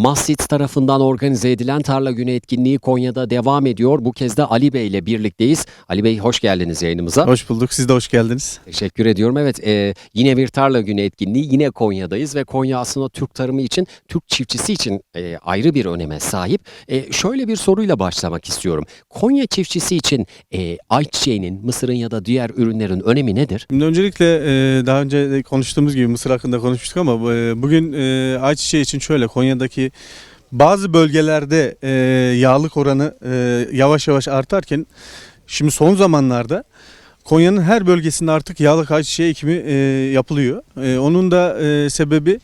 Massit tarafından organize edilen Tarla Günü etkinliği Konya'da devam ediyor. Bu kez de Ali Bey ile birlikteyiz. Ali Bey hoş geldiniz yayınımıza. Hoş bulduk. Siz de hoş geldiniz. Teşekkür ediyorum. Evet e, yine bir Tarla Günü etkinliği yine Konya'dayız ve Konya aslında Türk tarımı için, Türk çiftçisi için e, ayrı bir öneme sahip. E, şöyle bir soruyla başlamak istiyorum. Konya çiftçisi için e, ayçiçeğinin, mısırın ya da diğer ürünlerin önemi nedir? Şimdi öncelikle e, daha önce konuştuğumuz gibi Mısır hakkında konuşmuştuk ama e, bugün e, ayçiçeği için şöyle Konya'daki bazı bölgelerde e, yağlık oranı e, yavaş yavaş artarken şimdi son zamanlarda Konya'nın her bölgesinde artık yağlık ayçiçeği ekimi e, yapılıyor. E, onun da e, sebebi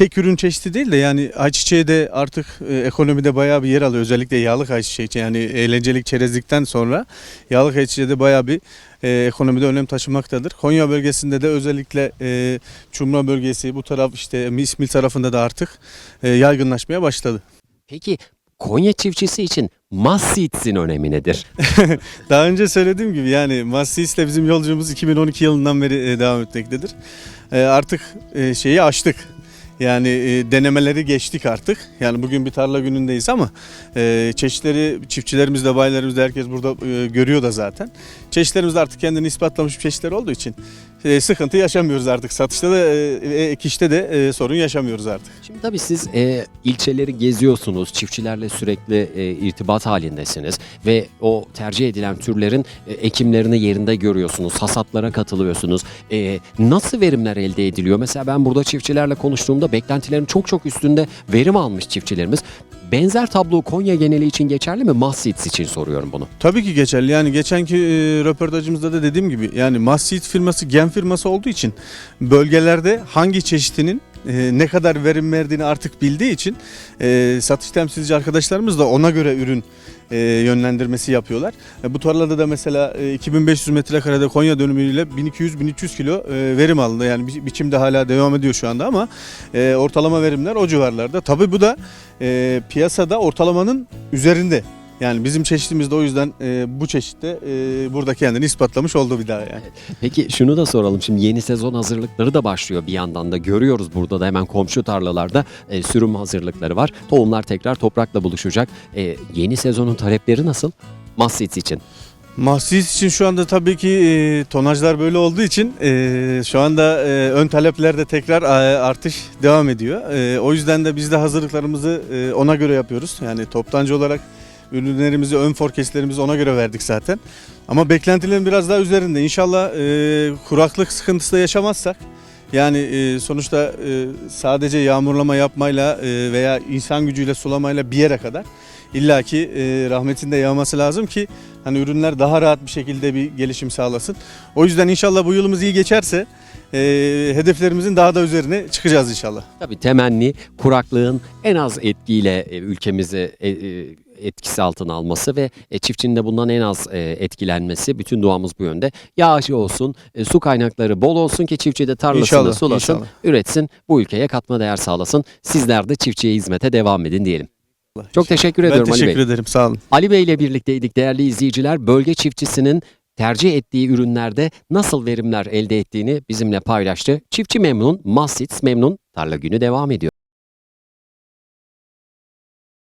tek ürün çeşidi değil de yani ayçiçeği de artık e, ekonomide bayağı bir yer alıyor. Özellikle yağlık ayçiçeği yani eğlencelik çerezlikten sonra yağlık ayçiçeği de bayağı bir e, ekonomide önem taşımaktadır. Konya bölgesinde de özellikle e, Çumra bölgesi bu taraf işte İsmil tarafında da artık e, yaygınlaşmaya başladı. Peki Konya çiftçisi için Massit'in önemi nedir? Daha önce söylediğim gibi yani Massis ile bizim yolculuğumuz 2012 yılından beri e, devam etmektedir. E, artık e, şeyi aştık. Yani e, denemeleri geçtik artık. Yani bugün bir tarla günündeyiz ama e, çeşitleri çiftçilerimiz de bayilerimiz de herkes burada e, görüyor da zaten. Çeşitlerimiz de artık kendini ispatlamış çeşitler olduğu için e, sıkıntı yaşamıyoruz artık. Satışta da e, ek işte de e, sorun yaşamıyoruz artık. Şimdi tabii siz e, ilçeleri geziyorsunuz, çiftçilerle sürekli e, irtibat halindesiniz ve o tercih edilen türlerin e, ekimlerini yerinde görüyorsunuz, hasatlara katılıyorsunuz. E, nasıl verimler elde ediliyor? Mesela ben burada çiftçilerle konuştuğumda beklentilerin çok çok üstünde verim almış çiftçilerimiz. Benzer tablo Konya geneli için geçerli mi? Mahsits için soruyorum bunu. Tabii ki geçerli. Yani geçenki e, röportajımızda da dediğim gibi yani Massit firması gen firması olduğu için bölgelerde hangi çeşitinin e, ne kadar verim verdiğini artık bildiği için e, satış temsilci arkadaşlarımız da ona göre ürün e, yönlendirmesi yapıyorlar. Bu tarlada da mesela e, 2500 metrekarede Konya dönümüyle 1200-1300 kilo verim alındı. Yani bi- biçimde hala devam ediyor şu anda ama ortalama verimler o civarlarda. Tabii bu da piyasada ortalamanın üzerinde. Yani bizim çeşitimiz de o yüzden e, bu çeşitte e, burada kendini ispatlamış oldu bir daha yani. Peki şunu da soralım. Şimdi yeni sezon hazırlıkları da başlıyor bir yandan da. Görüyoruz burada da hemen komşu tarlalarda e, sürüm hazırlıkları var. Tohumlar tekrar toprakla buluşacak. E, yeni sezonun talepleri nasıl? Mahsits için. Mahsis için şu anda tabii ki e, tonajlar böyle olduğu için e, şu anda e, ön taleplerde tekrar e, artış devam ediyor. E, o yüzden de biz de hazırlıklarımızı e, ona göre yapıyoruz. Yani toptancı olarak ürünlerimizi, ön forecastlerimizi ona göre verdik zaten. Ama beklentilerin biraz daha üzerinde. İnşallah e, kuraklık sıkıntısı da yaşamazsak yani e, sonuçta e, sadece yağmurlama yapmayla e, veya insan gücüyle sulamayla bir yere kadar illaki e, rahmetin de yağması lazım ki hani ürünler daha rahat bir şekilde bir gelişim sağlasın. O yüzden inşallah bu yılımız iyi geçerse e, hedeflerimizin daha da üzerine çıkacağız inşallah. Tabii temenni kuraklığın en az etkiyle e, ülkemizi e, e, etkisi altına alması ve e, çiftçinin de bundan en az e, etkilenmesi. Bütün duamız bu yönde. Yağışı olsun, e, su kaynakları bol olsun ki çiftçi de tarlasını İnşallah, sulasın, inşallah. üretsin, bu ülkeye katma değer sağlasın. Sizler de çiftçiye hizmete devam edin diyelim. Çok teşekkür Ben ediyorum Ali Bey. teşekkür ederim sağ olun. Ali Bey ile birlikteydik değerli izleyiciler. Bölge çiftçisinin tercih ettiği ürünlerde nasıl verimler elde ettiğini bizimle paylaştı. Çiftçi memnun, Massits memnun. Tarla günü devam ediyor.